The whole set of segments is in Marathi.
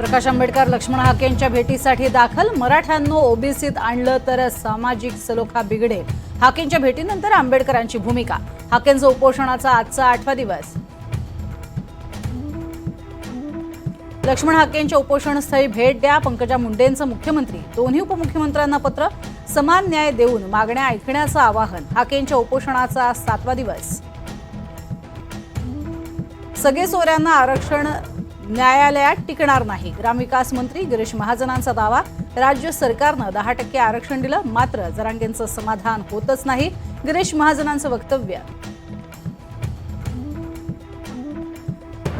प्रकाश आंबेडकर लक्ष्मण हाकेंच्या भेटीसाठी दाखल. मराठ्यांनो ओबीसीत आणलं तर सामाजिक सलोखा बिघडेल. हाकेंच्या भेटीनंतर आंबेडकरांची भूमिका. हाकेंचं उपोषणाचा आजचा आठवा दिवस. लक्ष्मण हाकेंच्या उपोषणस्थळी भेट द्या. पंकजा मुंडेंचं मुख्यमंत्री. दोन्ही उपमुख्यमंत्र्यांना पत्र. समान न्याय देऊन मागण्या ऐकण्याचं आवाहन. हाकेंच्या उपोषणाचा सातवा दिवस. सगळे सोऱ्यांना आरक्षण न्यायालयात टिकणार नाही. ग्रामविकास मंत्री गिरीश महाजनांचा दावा राज्य सरकारनं दहा टक्के आरक्षण दिलं मात्र जरांगेंचं समाधान होतच नाही गिरीश महाजनांचं वक्तव्य.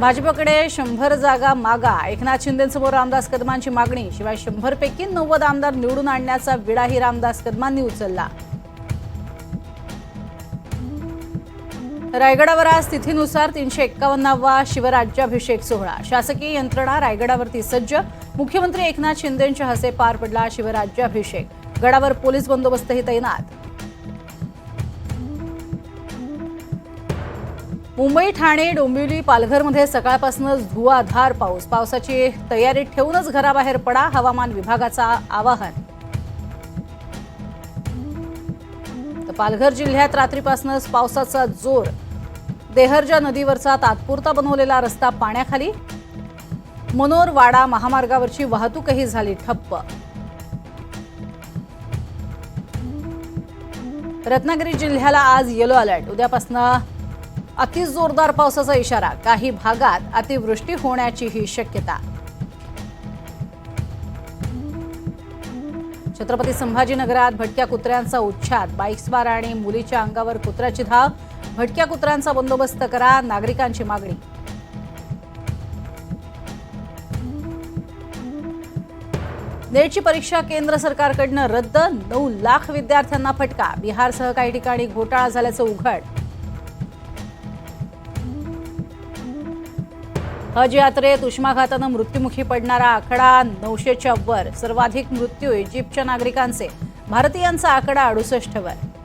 भाजपकडे शंभर जागा मागा. एकनाथ शिंदेसमोर रामदास कदमांची मागणी शिवाय शंभरपैकी नव्वद आमदार निवडून आणण्याचा विडाही रामदास कदमांनी उचलला. रायगडावर आज तिथीनुसार तीनशे एक्कावन्नावा शिवराज्याभिषेक सोहळा. शासकीय यंत्रणा रायगडावरती सज्ज. मुख्यमंत्री एकनाथ शिंदेंच्या हस्ते पार पडला शिवराज्याभिषेक. गडावर पोलीस बंदोबस्तही तैनात. मुंबई ठाणे डोंबिवली पालघरमध्ये सकाळपासूनच धुवाधार पाऊस. पावसाची तयारी ठेवूनच घराबाहेर पडा. हवामान विभागाचा आवाहन. पालघर जिल्ह्यात रात्रीपासूनच पावसाचा जोर. देहरजा नदीवरचा तात्पुरता बनवलेला रस्ता पाण्याखाली. मनोर वाडा महामार्गावरची वाहतूकही झाली ठप्प. रत्नागिरी जिल्ह्याला आज येलो अलर्ट उद्यापासून अति जोरदार पावसाचा इशारा. काही भागात अतिवृष्टी होण्याचीही शक्यता. छत्रपती संभाजीनगरात भटक्या कुत्र्यांचा उच्छाद बाईक्सवार आणि मुलीच्या अंगावर कुत्र्याची धाव भटक्या कुत्र्यांचा बंदोबस्त करा नागरिकांची मागणी. नेटची परीक्षा केंद्र सरकारकडनं रद्द नऊ लाख विद्यार्थ्यांना फटका. बिहारसह काही ठिकाणी घोटाळा झाल्याचं उघड. हज यात्रेत उष्माघातानं मृत्युमुखी पडणारा आकडा नऊशेच्या वर. सर्वाधिक मृत्यू इजिप्तच्या नागरिकांचे. भारतीयांचा आकडा अडुसष्ट वर.